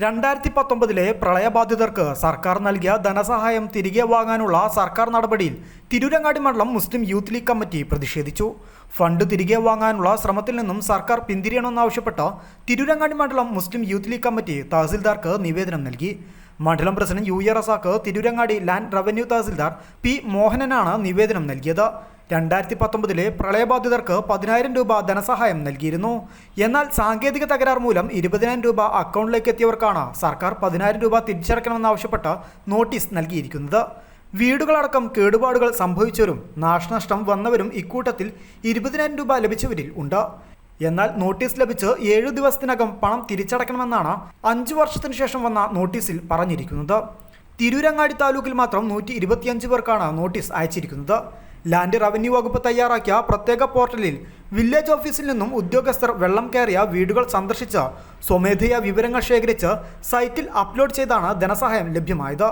രണ്ടായിരത്തി പത്തൊമ്പതിലെ പ്രളയബാധിതർക്ക് സർക്കാർ നൽകിയ ധനസഹായം തിരികെ വാങ്ങാനുള്ള സർക്കാർ നടപടിയിൽ തിരൂരങ്ങാടി മണ്ഡലം മുസ്ലിം യൂത്ത് ലീഗ് കമ്മിറ്റി പ്രതിഷേധിച്ചു. ഫണ്ട് തിരികെ വാങ്ങാനുള്ള ശ്രമത്തിൽ നിന്നും സർക്കാർ പിന്തിരിയണമെന്നാവശ്യപ്പെട്ട് തിരൂരങ്ങാടി മണ്ഡലം മുസ്ലിം യൂത്ത് ലീഗ് കമ്മിറ്റി തഹസിൽദാർക്ക് നിവേദനം നൽകി. മണ്ഡലം president U A Razak Tirurangadi land revenue tahsildar P മോഹനനാണ് നിവേദനം നൽകിയത്. രണ്ടായിരത്തി പത്തൊമ്പതിലെ പ്രളയബാധിതർക്ക് പതിനായിരം രൂപ ധനസഹായം നൽകിയിരുന്നു. എന്നാൽ സാങ്കേതിക തകരാർ മൂലം ഇരുപതിനായിരം രൂപ അക്കൗണ്ടിലേക്ക് എത്തിയവർക്കാണ് സർക്കാർ പതിനായിരം രൂപ തിരിച്ചടക്കണമെന്നാവശ്യപ്പെട്ട് നോട്ടീസ് നൽകിയിരിക്കുന്നത്. വീടുകളടക്കം കേടുപാടുകൾ സംഭവിച്ചവരും നാശനഷ്ടം വന്നവരും ഇക്കൂട്ടത്തിൽ ഇരുപതിനായിരം രൂപ ലഭിച്ചവരിൽ ഉണ്ട്. എന്നാൽ നോട്ടീസ് ലഭിച്ച് ഏഴു ദിവസത്തിനകം പണം തിരിച്ചടക്കണമെന്നാണ് അഞ്ചു വർഷത്തിനു ശേഷം വന്ന നോട്ടീസിൽ പറഞ്ഞിരിക്കുന്നത്. തിരൂരങ്ങാടി താലൂക്കിൽ മാത്രം നൂറ്റി ഇരുപത്തിയഞ്ച് പേർക്കാണ് നോട്ടീസ് അയച്ചിരിക്കുന്നത്. ലാൻഡ് റവന്യൂ വകുപ്പ് തയ്യാറാക്കിയ പ്രത്യേക പോർട്ടലിൽ വില്ലേജ് ഓഫീസിൽ നിന്നും ഉദ്യോഗസ്ഥർ വെള്ളം കയറിയ വീടുകൾ സന്ദർശിച്ച് സ്വമേധയാ വിവരങ്ങൾ ശേഖരിച്ച് സൈറ്റിൽ അപ്ലോഡ് ചെയ്താണ് ധനസഹായം ലഭ്യമായത്.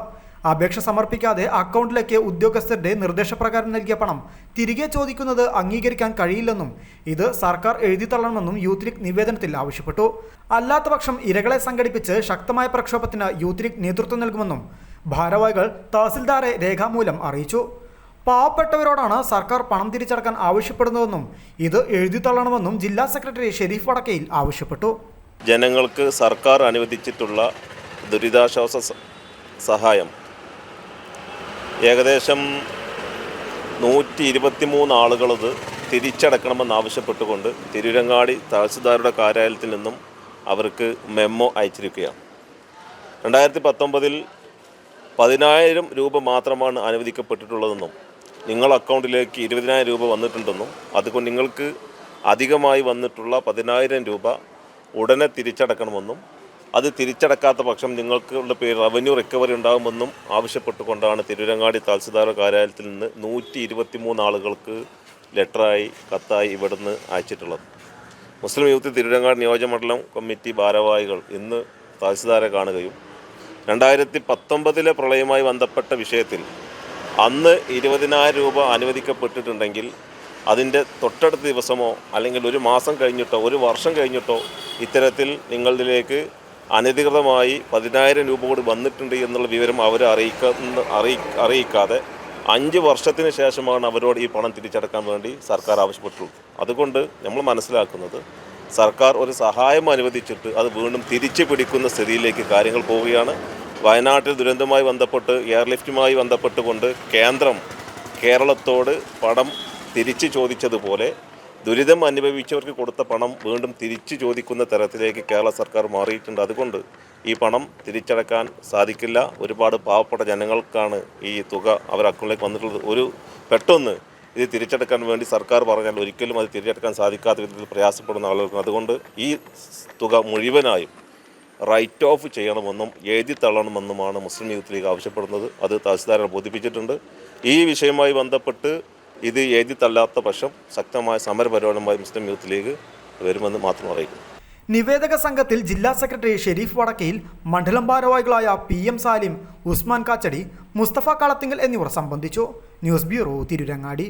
അപേക്ഷ സമർപ്പിക്കാതെ അക്കൗണ്ടിലേക്ക് ഉദ്യോഗസ്ഥരുടെ നിർദ്ദേശപ്രകാരം നൽകിയ പണം തിരികെ ചോദിക്കുന്നത് അംഗീകരിക്കാൻ കഴിയില്ലെന്നും ഇത് സർക്കാർ എഴുതിത്തള്ളണമെന്നും യൂത്ത് ലീഗ് നിവേദനത്തിൽ ആവശ്യപ്പെട്ടു. അല്ലാത്തപക്ഷം ഇരകളെ സംഘടിപ്പിച്ച് ശക്തമായ പ്രക്ഷോഭത്തിന് യൂത്ത് ലീഗ് നേതൃത്വം നൽകുമെന്നും ഭാരവാഹികൾ തഹസിൽദാരെ രേഖാമൂലം അറിയിച്ചു. പാവപ്പെട്ടവരോടാണ് സർക്കാർ പണം തിരിച്ചടക്കാൻ ആവശ്യപ്പെടുന്നതെന്നും ഇത് എഴുതി തള്ളണമെന്നും ജില്ലാ സെക്രട്ടറി ഷെരീഫ് വടക്കയിൽ ആവശ്യപ്പെട്ടു. ജനങ്ങൾക്ക് സർക്കാർ അനുവദിച്ചിട്ടുള്ള ദുരിതാശ്വാസ സഹായം. ഏകദേശം നൂറ്റി ഇരുപത്തിമൂന്ന് ആളുകളത് തിരിച്ചടക്കണമെന്നാവശ്യപ്പെട്ടുകൊണ്ട് തിരുരങ്ങാടി തഹസിൽദാരുടെ കാര്യാലയത്തിൽ നിന്നും അവർക്ക് മെമ്മോ അയച്ചിരിക്കുകയാണ്. രണ്ടായിരത്തി പത്തൊമ്പതിൽ പതിനായിരം രൂപ മാത്രമാണ് അനുവദിക്കപ്പെട്ടിട്ടുള്ളതെന്നും നിങ്ങൾ അക്കൗണ്ടിലേക്ക് ഇരുപതിനായിരം രൂപ വന്നിട്ടുണ്ടെന്നും അതുകൊണ്ട് നിങ്ങൾക്ക് അധികമായി വന്നിട്ടുള്ള പതിനായിരം രൂപ ഉടനെ തിരിച്ചടക്കണമെന്നും അത് തിരിച്ചടക്കാത്ത പക്ഷം നിങ്ങൾക്കുള്ള പേര് റവന്യൂ റിക്കവറി ഉണ്ടാകുമെന്നും ആവശ്യപ്പെട്ടുകൊണ്ടാണ് തിരുവരങ്ങാടി തഹസിൽദാർ കാര്യാലയത്തിൽ നിന്ന് നൂറ്റി ഇരുപത്തി മൂന്ന് ആളുകൾക്ക് ലെറ്ററായി കത്തായി ഇവിടുന്ന് അയച്ചിട്ടുള്ളത്. മുസ്ലിം യൂത്ത് തിരുവരങ്ങാട് നിയോജകമണ്ഡലം കമ്മിറ്റി ഭാരവാഹികൾ ഇന്ന് തഹസിൽദാരെ കാണുകയും രണ്ടായിരത്തി പത്തൊമ്പതിലെ പ്രളയവുമായി ബന്ധപ്പെട്ട വിഷയത്തിൽ അന്ന് ഇരുപതിനായിരം രൂപ അനുവദിക്കപ്പെട്ടിട്ടുണ്ടെങ്കിൽ അതിന്റെ തൊട്ടടുത്ത ദിവസമോ അല്ലെങ്കിൽ ഒരു മാസം കഴിഞ്ഞിട്ടോ ഒരു വർഷം കഴിഞ്ഞിട്ടോ ഇത്തരത്തിൽ നിങ്ങളിലേക്ക് അനധികൃതമായി പതിനായിരം രൂപ കൂടി വന്നിട്ടുണ്ട് എന്നുള്ള വിവരം അവരെ അറിയിക്കുന്ന അറിയി അറിയിക്കാതെ അഞ്ച് വർഷത്തിന് ശേഷമാണ് അവരോട് ഈ പണം തിരിച്ചടക്കാൻ വേണ്ടി സർക്കാർ ആവശ്യപ്പെട്ടിട്ടുള്ളത് അതുകൊണ്ട് നമ്മൾ മനസ്സിലാക്കുന്നത് സർക്കാർ ഒരു സഹായം അനുവദിച്ചിട്ട് അത് വീണ്ടും തിരിച്ചു പിടിക്കുന്ന സ്ഥിതിയിലേക്ക് കാര്യങ്ങൾ പോവുകയാണ്. വയനാട്ടിൽ ദുരന്തവുമായി ബന്ധപ്പെട്ട് എയർലിഫ്റ്റുമായി ബന്ധപ്പെട്ടുകൊണ്ട് കേന്ദ്രം കേരളത്തോട് പണം തിരിച്ചു ചോദിച്ചതുപോലെ ദുരിതം അനുഭവിച്ചവർക്ക് കൊടുത്ത പണം വീണ്ടും തിരിച്ചു ചോദിക്കുന്ന തരത്തിലേക്ക് കേരള സർക്കാർ മാറിയിട്ടുണ്ട്. അതുകൊണ്ട് ഈ പണം തിരിച്ചടക്കാൻ സാധിക്കില്ല. ഒരുപാട് പാവപ്പെട്ട ജനങ്ങൾക്കാണ് ഈ തുക അവർ അക്കൗണ്ടിലേക്ക് വന്നിട്ടുള്ളത്. ഒരു പെട്ടെന്ന് ഇത് തിരിച്ചെടുക്കാൻ വേണ്ടി സർക്കാർ പറഞ്ഞാൽ ഒരിക്കലും അത് തിരിച്ചെടുക്കാൻ സാധിക്കാത്ത വിധത്തിൽ പ്രയാസപ്പെടുന്ന ആളുകൾക്ക് അതുകൊണ്ട് ഈ തുക മുഴുവനായും റൈറ്റ് ഓഫ് ചെയ്യണമെന്നും എഴുതി തള്ളണമെന്നുമാണ് മുസ്ലിം യൂത്ത് ലീഗ് ആവശ്യപ്പെടുന്നത്. അത് തഹസിൽദാരെ ബോധിപ്പിച്ചിട്ടുണ്ട്. ഈ വിഷയവുമായി ബന്ധപ്പെട്ട് ഇത് എഴുതി തള്ളാത്ത പക്ഷം ശക്തമായ സമരപരിപാടിയുമായി മുസ്ലിം യൂത്ത് ലീഗ് വരുമെന്ന് മാത്രം അറിയിക്കുന്നു. നിവേദക സംഘത്തിൽ ജില്ലാ സെക്രട്ടറി ഷെരീഫ് വടക്കയിൽ മണ്ഡലം ഭാരവാഹികളായ പി എം സാലിം ഉസ്മാൻ കാച്ചടി മുസ്തഫ കളത്തിങ്കൽ എന്നിവർ സംബന്ധിച്ചു. News bureau Tirurangadi.